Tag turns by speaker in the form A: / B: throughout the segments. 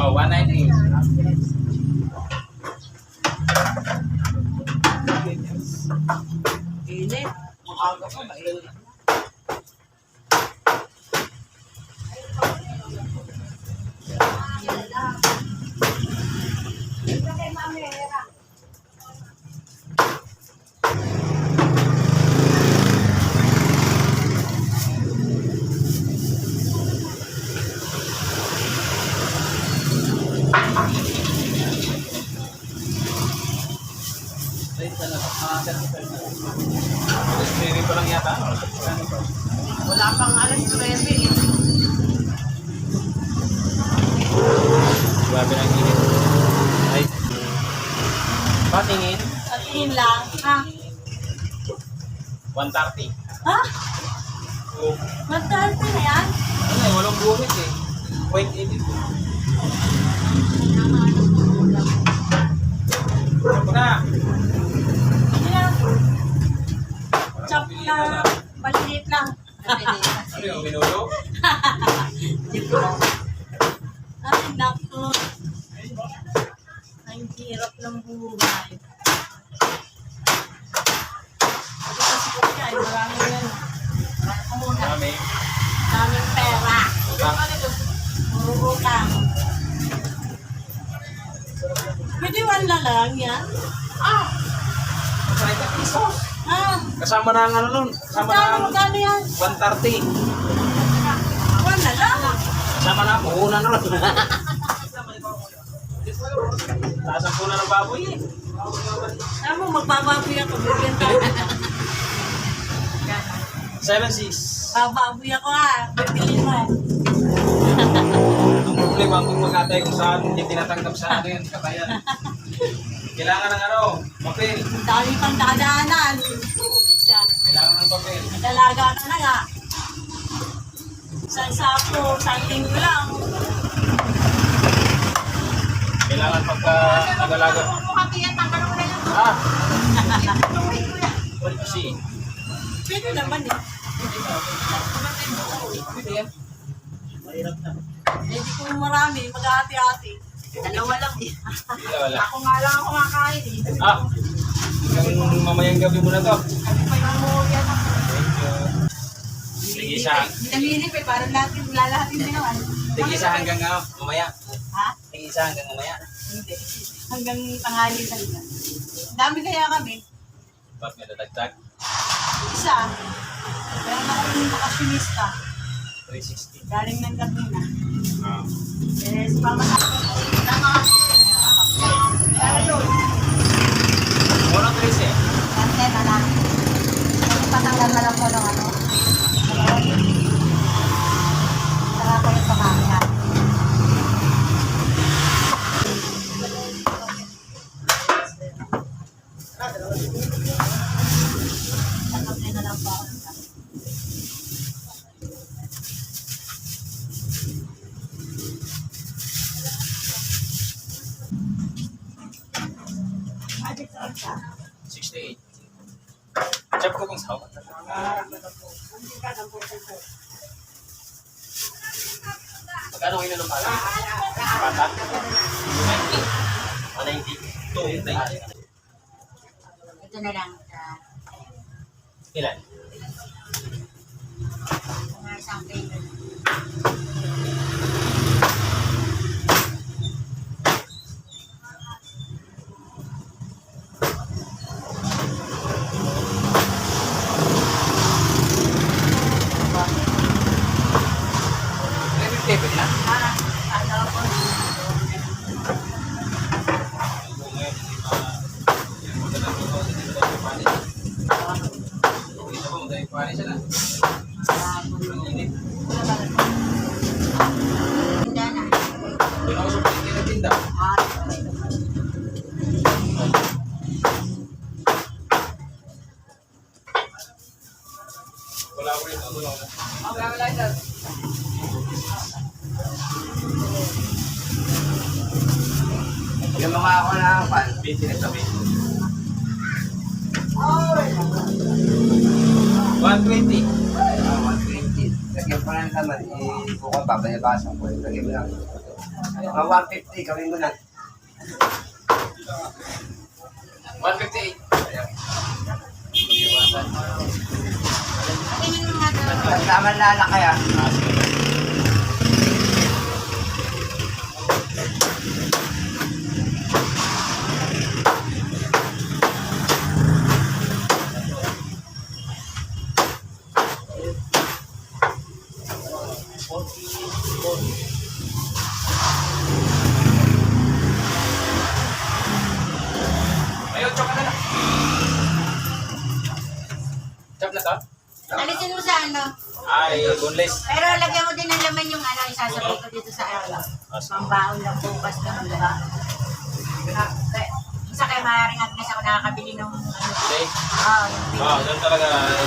A: Oh, 190.
B: Init. Maaga pa, mainit.
A: Lang.
B: Ha?
A: 130.
B: Ha?
A: Oh.
B: Magtarpe na yan?
A: Ano eh, walang buhit eh. Point 82. Ano na?
B: Hindi lang. Chop na. Maliit lang.
A: Ano yung minulo?
B: Ay, naku. Ang hirap ng buhay.
A: Kasama na ang ano nun. Kasama na ang
B: magkano yan?
A: 130.
B: Wala lang.
A: Kasama na ang puhunan nun. Taas ang puhunan ng baboy eh.
B: Alam mo, magbababoy ako. Bigyan tayo.
A: 7-6.
B: Bababoy ako ha. Bibili mo.
A: Ang problema kung magkatay kung saan hindi tinatanggap sa ano yun, katayan. Kailangan ng ano, papel.
B: Ang dami pang dadaanan.
A: Kailangan ng papel.
B: Dalaga ka na nga. Sa sapo, sa linggo lang.
A: Kailangan pagka nagalaga. Ah! Well, kasi,
B: Pwede naman eh.
A: pwede yan.
B: Eh di kung marami, mag-ati-ati. Dalawa lang eh.
A: Wala, wala.
B: Ako nga lang ako kumakain eh.
A: Ah! Hanggang mamayang gabi mo na to.
B: Kami yung na.
A: Sige, isa.
B: Naminip eh, parang lahat lalahatin din naman.
A: Sige, isa hanggang ano, mamaya.
B: Ha?
A: Sige, isa hanggang mamaya.
B: Hindi. Hanggang tanghali talaga. Dami kaya kami.
A: Ba't may dadagdag?
B: Isa. Meron ako yung bakasyonista.
A: 360.
B: Galing ng Laguna.
A: Ah.
B: Eh, sa pamasak. Tama. Kaya yun.
A: Walang 13 eh.
B: Kante na lang. Patanggal na lang ko ng ano. Saka ko yung pamamaya. Tatanggal na lang po ako ng gamit. Adik sa isa.
A: 68. Check ko kung saan. Magkano kayo na ng pala? Bata? 190. 190.
B: Ito na lang. Sa
A: Ilan?
B: mga isang kilo.
C: Yung mga ako na pan,
A: Busy na sabi. 120.
C: uh, 120. Lagyan pa lang naman, eh, buka babalabasan ko. Lagyan mo lang.
D: Mga 150, gawin mo na.
A: 158. Ayan.
E: Mo daw.
D: Basta malalaki ah.
A: Ah. Boneless.
E: Pero lagyan mo din ng laman yung ano, isasabay ko dito sa ano. Pambaon lang bukas na ano. Isa kay maaaring Agnes ako nakakabili ng ano.
A: Okay.
E: Ah, yung pin-
A: Ah, doon talaga eh,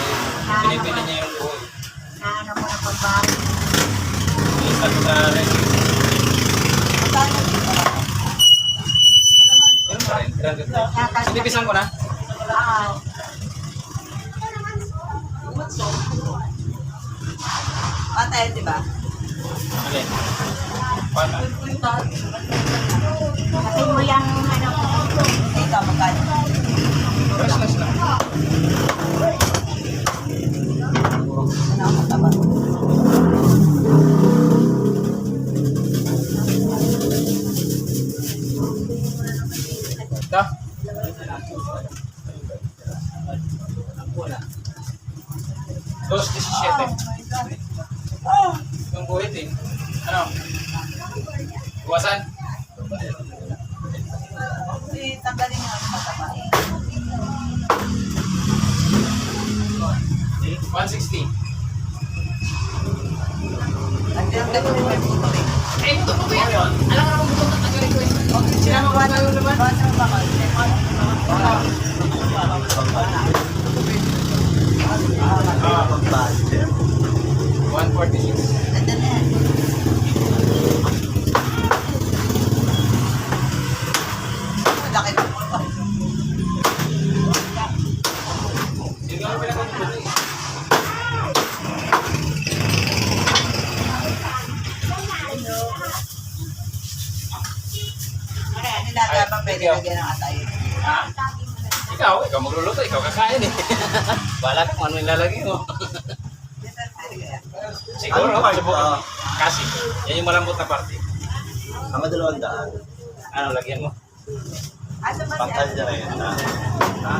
A: pinipili niya yung buhay.
E: na ano mo ng pambaon.
A: Minsan sa recipe. Yun pa rin. Grabe.
E: Tatas
A: Sinipisan ko na.
C: Tanggalin mo ang mataba.
A: 160.
C: At tinanggalin mo yung puto eh.
A: Eh, ito po yan. Alam ka naman buto na tagalin ko eh.
C: Okay, sila mo ba naman? Ba naman ba kayo?
A: Ah, 146.
C: Nandiyan na
A: Wala kung ano ilalagay mo. Siguro,
F: Ano part
A: subukan mo. Kasi, yan yung malambot na parte.
F: Ang dalawang daan.
A: Ano, lagyan mo?
F: Pangkal na rin na.
A: Ha?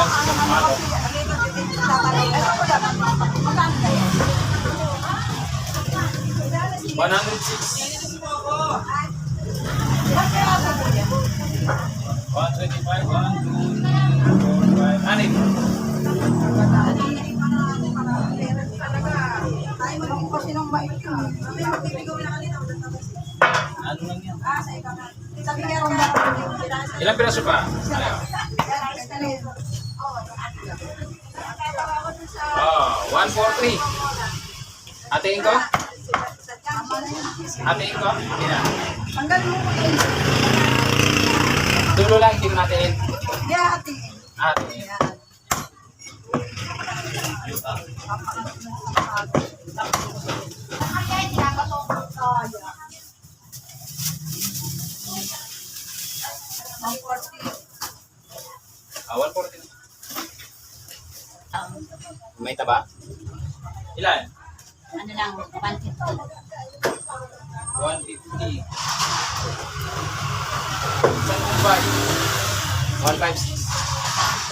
A: Ibang sa tomato. 106. 125, 1, 2, 3, 4, 5, anim.
F: Ano lang yan?
A: Ilang piraso pa? Ano? 143. Atiin ko? Atiin ko? Hindi na.
C: Tanggal mo ko yun.
A: Dulo lang, hindi ko natin.
C: Yeah, ate.
A: Atiin. Ah,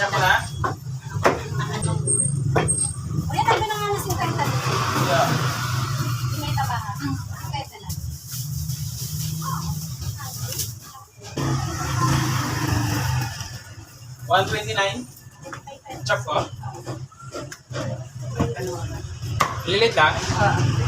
A: Siya pa na?
E: Uy, na nga na 50.
A: Yeah.
E: May taba ha. Okay, na.
A: 129. Chop ko. Lilit lang.
G: Nakapa.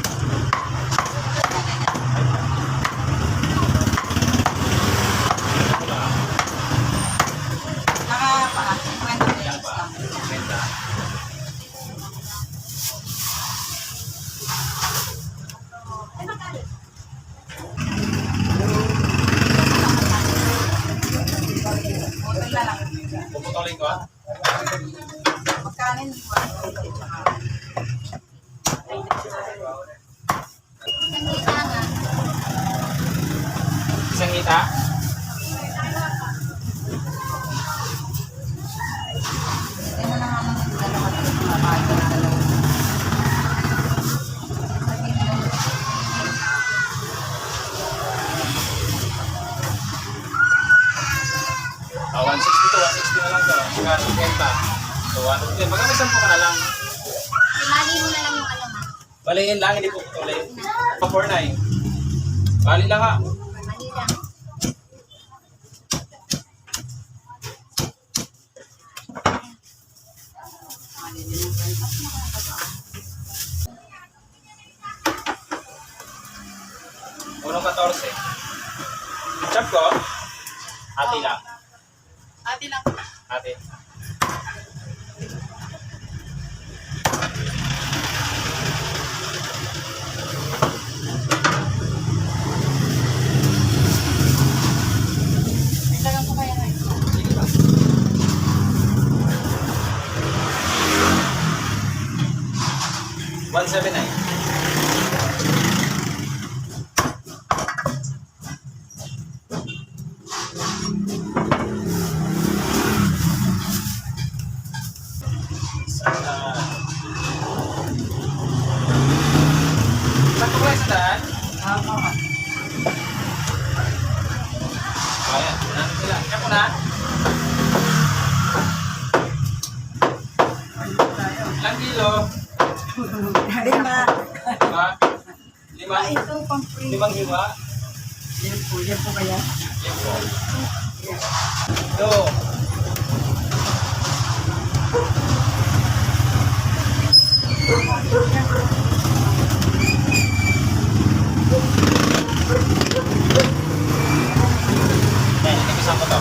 A: 110. Magkano isang ka na lang.
B: Imali mo na lang yung ano ma.
A: Bali yun lang, hindi puputulin. Pa 49. Bali lang ha.
B: Mali lang.
A: Unong 14. Chop ko. Ati lang.
G: Ate lang.
A: Ate.
G: Talagang ko kaya na ito.
A: Sige lang. One seven nine. Sakto ba sa daan?
G: Oo.
A: Ayan, nandun sila. Kaya po na. Ilang kilo?
G: Lima.
A: Lima? Lima?
G: Ah, ito pang free.
A: Limang lima?
G: Yan po, yan po kaya.
A: Yan po. Ito. Yan, itipisan ko to.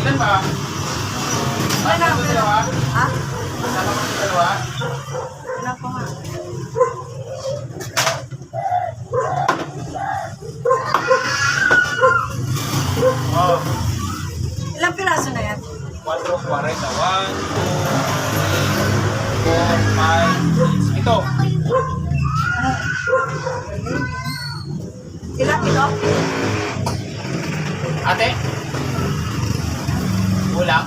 A: Ilan ba?
G: Wala wala.
A: dalawa?
G: Ha? Wala pa nga.
A: Oh.
G: Ilang piraso na yan?
A: 4, 40. 1, 2, 3, 4, 5, 6. Ito.
G: Ilang kilo?
A: Ate? Kulang?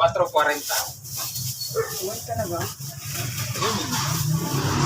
A: 4.40.